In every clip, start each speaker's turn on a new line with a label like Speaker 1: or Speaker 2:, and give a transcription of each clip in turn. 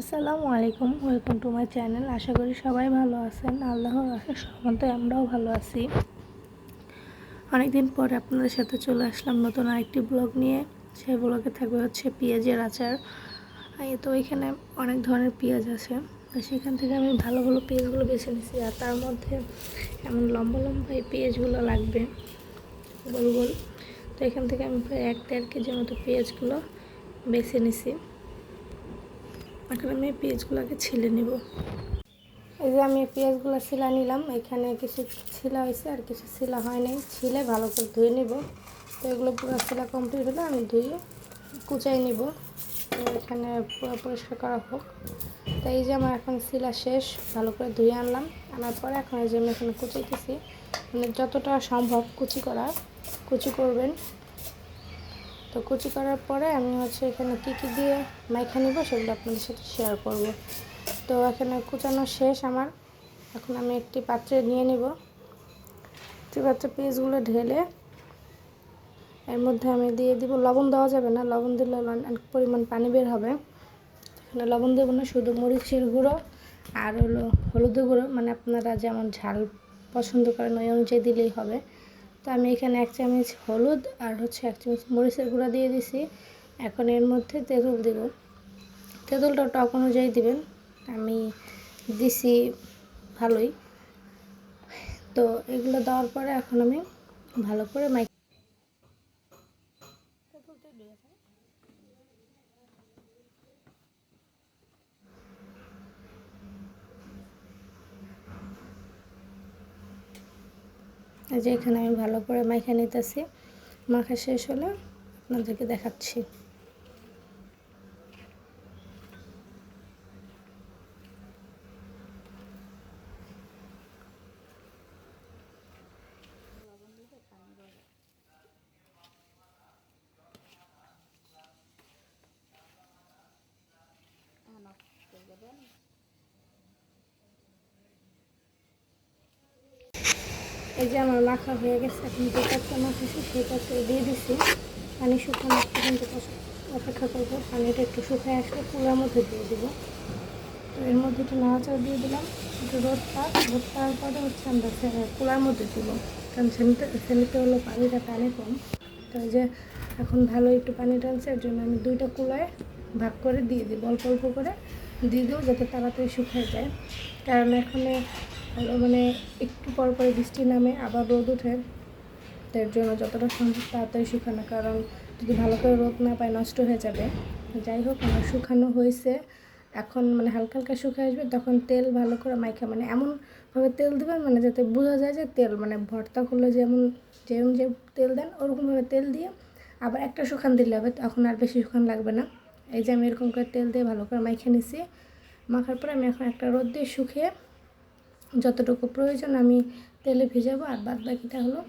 Speaker 1: আসসালামু আলাইকুম, welcome to my channel. আশা করি সবাই ভালো আছেন। আল্লাহর আশা সহমতে আমরাও ভালো আছি। অনেকদিন পরে আপনাদের সাথে চলে আসলাম নতুন আরেকটি ব্লগ নিয়ে। সেই ব্লগে থাকবে হচ্ছে পেঁয়াজের আচার। তো এখানে অনেক ধরনের পেঁয়াজ আছে। সেখান থেকে আমি ভালো ভালো পেঁয়াজগুলো বেছে নিছি আর তার মধ্যে এমন লম্বা লম্বা এই পেঁয়াজগুলো লাগবে। গোল গোল। তো এখান থেকে আমি প্রায় এক দেড় কেজির মতো পেঁয়াজগুলো বেছে নিছি। এখন আমি পেঁয়াজগুলোকে ছিলে নিব। এই যে আমি পেঁয়াজগুলো ছিলা নিলাম, এখানে কিছু ছিলা হয়েছে আর কিছু ছিলা হয়নি ছিলে ভালো করে ধুয়ে নিব। তো এগুলো পুরো ছিলা কমপ্লিট হলে আমি ধুয়ে কুচাই নিব। তো এখানে পুরো পরিষ্কার করা হোক। তো এই যে আমার এখন ছিলা শেষ, ভালো করে ধুয়ে আনলাম। আনার পরে এখন এই যে আমি এখানে কুচাইতেছি। মানে যতটা সম্ভব কুচি করা, কুচি করবেন। তো কুচি করার পরে আমি হচ্ছে এখানে কী কী দিয়ে মাইখা নিব সেগুলো আপনাদের সাথে শেয়ার করব। তো এখানে কুচানো শেষ আমার। এখন আমি একটি পাত্রে নিয়ে নিব। একটি পাত্রে পেঁয়াজগুলো ঢেলে এর মধ্যে আমি দিয়ে দিব। লবণ দেওয়া যাবে না, লবণ দিলে অনেক পরিমাণ পানি বের হবে। এখানে লবণ দেবো না, শুধু মরিচের গুঁড়ো আর হলো হলুদের গুঁড়ো। মানে আপনারা যেমন ঝাল পছন্দ করেন ওই অনুযায়ী দিলেই হবে। তো আমি এখানে এক চামচ হলুদ আর হচ্ছে এক চামচ মরিচের গুঁড়া দিয়ে দিছি। এখন এর মধ্যে তেঁতুল দেব। তেঁতুলটা টক অনুযায়ী দিবেন। আমি দিছি ভালোই। তো এগুলো দেওয়ার পরে এখন আমি ভালো করে মাই এই যে এখানে আমি ভালো করে মাখা নিতেছি। মাখা শেষ হলে আপনাদেরকে দেখাচ্ছি। এই যে আমার মাখা হয়ে গেছে, এখন যে কাজটা মাখাছি সেই কাজটা দিয়ে দিচ্ছি পানি শুকানো পর্যন্ত অপেক্ষা করব। পানিটা একটু শুকায় আসলে কুলার মধ্যে দিয়ে দেবো। তো এর মধ্যে একটু নাড়াচাড়া দিয়ে দিলাম। একটু রোদ পাক রোদ পাওয়ার পরে হচ্ছে আমরা কুলার মধ্যে দিব। কারণ ছেলেতে ছেলেতে হলো পানিটা টানে কম। তো যে এখন ভালো একটু পানি টানছে এর জন্য আমি দুইটা কুলায় ভাগ করে দিয়ে দিই অল্প অল্প করে দিয়ে দেবো যাতে তাড়াতাড়ি শুকিয়ে যায়। কারণ এখানে মানে একটু পর পরে বৃষ্টি নামে, আবার রোদ ওঠে। তার জন্য যতটা সম্ভব তাড়াতাড়ি শুকানো, কারণ যদি ভালো করে রোদ না পায় নষ্ট হয়ে যাবে। যাই হোক, আমার শুকানো হয়েছে। এখন মানে হালকা হালকা শুকিয়ে আসবে, তখন তেল ভালো করে মাইখা মানে এমনভাবে তেল দেবেন মানে যাতে বোঝা যায় যে তেল মানে ভর্তা করলে যেমন, যেরকম যে তেল দেন, ওরকমভাবে তেল দিয়ে আবার একটা শুকান দিলে হবে, তখন আর বেশি শুকান লাগবে না। এই যে আমি এরকম করে তেল দিয়ে ভালো করে মাইখে নিছি। মাখার পরে আমি এখন একটা রোদ দিয়ে শুকিয়ে যতটুকু প্রয়োজন আমি তেলে ভিজাবো আর বাদ বাকিটা হলো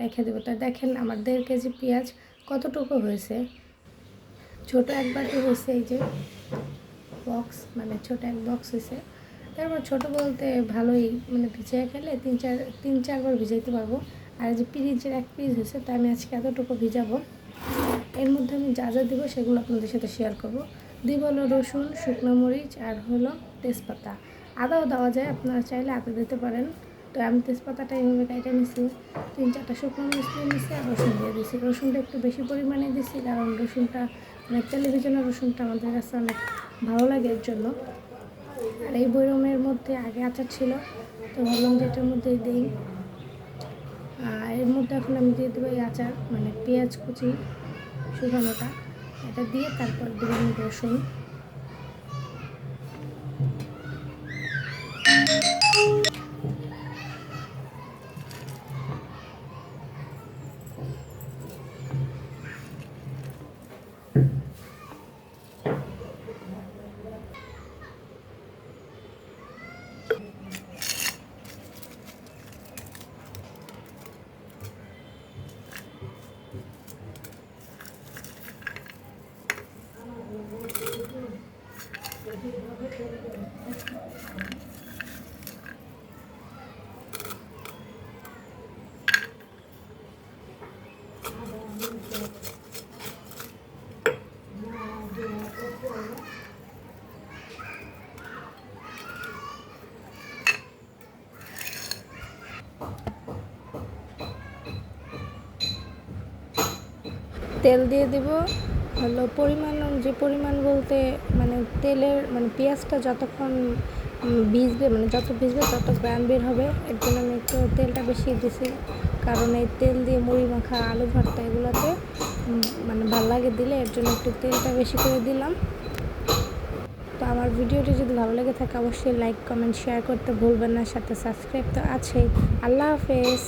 Speaker 1: রেখে দেবো। তা দেখেন আমার দেড় কেজি পেঁয়াজ কতটুকু হয়েছে? ছোট এক বাটি হয়েছে এই যে বক্স মানে ছোট এক বক্স হয়েছে। তারপর ছোট বলতে ভালোই মানে ভিজিয়ে খেলে তিন চার, তিন চারবার ভিজাইতে পারব। আর যে পিরিজের এক পিস হয়েছে, তা আমি আজকে এতটুকু ভিজাবো। এর মধ্যে আমি যা যা দেবো সেগুলো আপনাদের সাথে শেয়ার করব। দিব হলো রসুন, শুকনো মরিচ আর হলো তেজপাতা। আদাও দেওয়া যায়, আপনারা চাইলে আদা দিতে পারেন। তো আমি তেজপাতাটা এইভাবে কাইটে নিছি, তিন চারটা শুকনো মরিচ দিয়ে নিছি আর রসুন দিয়ে দিছি। রসুনটা একটু বেশি পরিমাণে দিছি কারণ রসুনটা মানে টেলিভিশনের রসুনটা আমাদের কাছে অনেক ভালো লাগে এর জন্য। আর এই বৈরমের মধ্যে আগে আচার ছিল, তো ভাবলাম যে এটার মধ্যে দিই। আর এর মধ্যে এখন আমি দিয়ে দেবো এই আচার মানে পেঁয়াজ কুচি শুকানোটা। এটা দিয়ে তারপর দেবেন রসুন। Thank you. তেল দিয়ে দিব। হলো পরিমাণ যে পরিমাণ বলতে মানে তেলের মানে পেঁয়াজটা যতক্ষণ ভিজবে মানে যত ভিজবে তত গ্রান বের হবে। এর জন্য আমি একটু তেলটা বেশি দিছি। কারণ এই তেল দিয়ে মুড়ি মাখা, আলু ভর্তা এগুলোতে মানে ভালো লাগে দিলে, এর জন্য একটু তেলটা বেশি করে দিলাম। তো আমার ভিডিওটি যদি ভালো লেগে থাকে, অবশ্যই লাইক কমেন্ট শেয়ার করতে ভুলবেন না। সাথে সাবস্ক্রাইব তো আছেই। আল্লাহ হাফেজ।